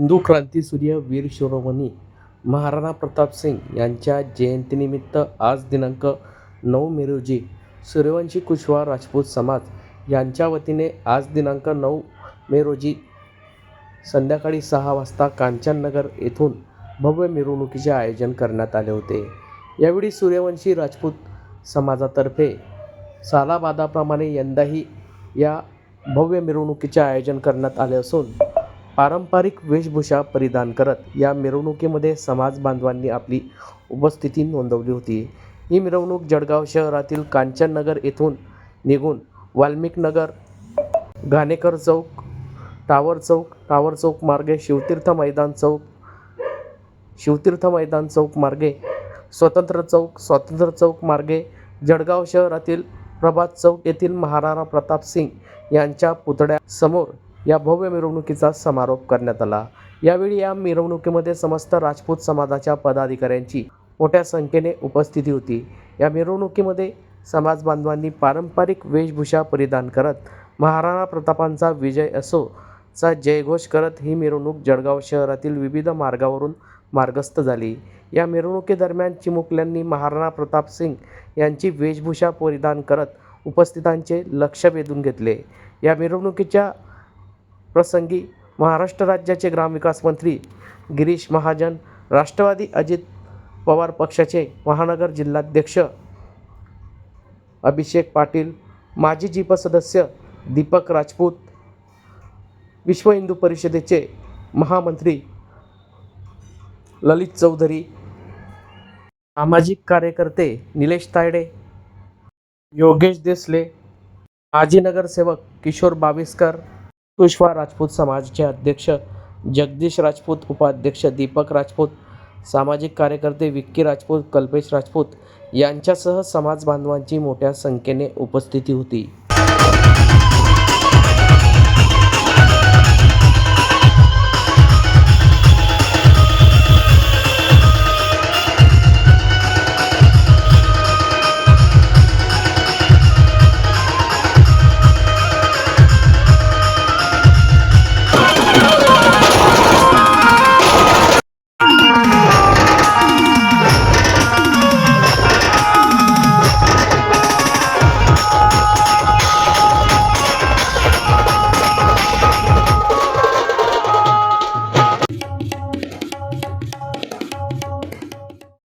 हिंदू क्रांतीसूर्य वीर शिरोमणी महाराणा प्रताप सिंग यांच्या जयंतीनिमित्त आज दिनांक नऊ मे रोजी सूर्यवंशी कुशवा राजपूत समाज यांच्या वतीने आज दिनांक नऊ मे रोजी संध्याकाळी सहा वाजता कांचननगर येथून भव्य मिरवणुकीचे आयोजन करण्यात आले होते. यावेळी सूर्यवंशी राजपूत समाजातर्फे सालाबादाप्रमाणे यंदाही या भव्य मिरवणुकीचे आयोजन करण्यात आले असून पारंपरिक वेशभूषा परिधान करत या मिरवणुकीमध्ये समाज बांधवांनी आपली उपस्थिती नोंदवली होती. ही मिरवणूक जळगाव शहरातील कांचननगर येथून निघून वाल्मिकनगर घाणेकर चौक टावर चौक टावर चौक मार्गे शिवतीर्थ मैदान चौक शिवतीर्थ मैदान चौक मार्गे स्वतंत्र चौक स्वातंत्र्य चौक मार्गे जळगाव शहरातील प्रभात चौक येथील महाराणा प्रताप सिंग यांच्या पुतळ्यासमोर या भव्य मिरवणुकीचा समारोप करण्यात आला. यावेळी या मिरवणुकीमध्ये समस्त राजपूत समाजाच्या पदाधिकाऱ्यांची मोठ्या संख्येने उपस्थिती होती. या मिरवणुकीमध्ये समाज बांधवांनी पारंपरिक वेशभूषा परिधान करत महाराणा प्रतापांचा विजय असो चा जयघोष करत ही मिरवणूक जळगाव शहरातील विविध मार्गावरून मार्गस्थ झाली. या मिरवणुकीदरम्यान चिमुकल्यांनी महाराणा प्रताप सिंग यांची वेशभूषा परिधान करत उपस्थितांचे लक्ष वेधून घेतले. या मिरवणुकीच्या प्रसंगी महाराष्ट्र राज्याचे ग्रामविकास मंत्री गिरीश महाजन राष्ट्रवादी अजित पवार पक्षाचे महानगर जिल्हाध्यक्ष अभिषेक पाटील माजी जिप सदस्य दीपक राजपूत विश्व हिंदू परिषदेचे महामंत्री ललित चौधरी सामाजिक कार्यकर्ते निलेश तायडे योगेश देसले माजी नगरसेवक किशोर बाविस्कर कुशवा राजपूत समाजाचे अध्यक्ष जगदीश राजपूत उपाध्यक्ष दीपक राजपूत सामाजिक कार्यकर्ते विक्की राजपूत कल्पेश राजपूत यांच्यासह समाज बांधवांची मोठ्या संख्येने उपस्थिती होती.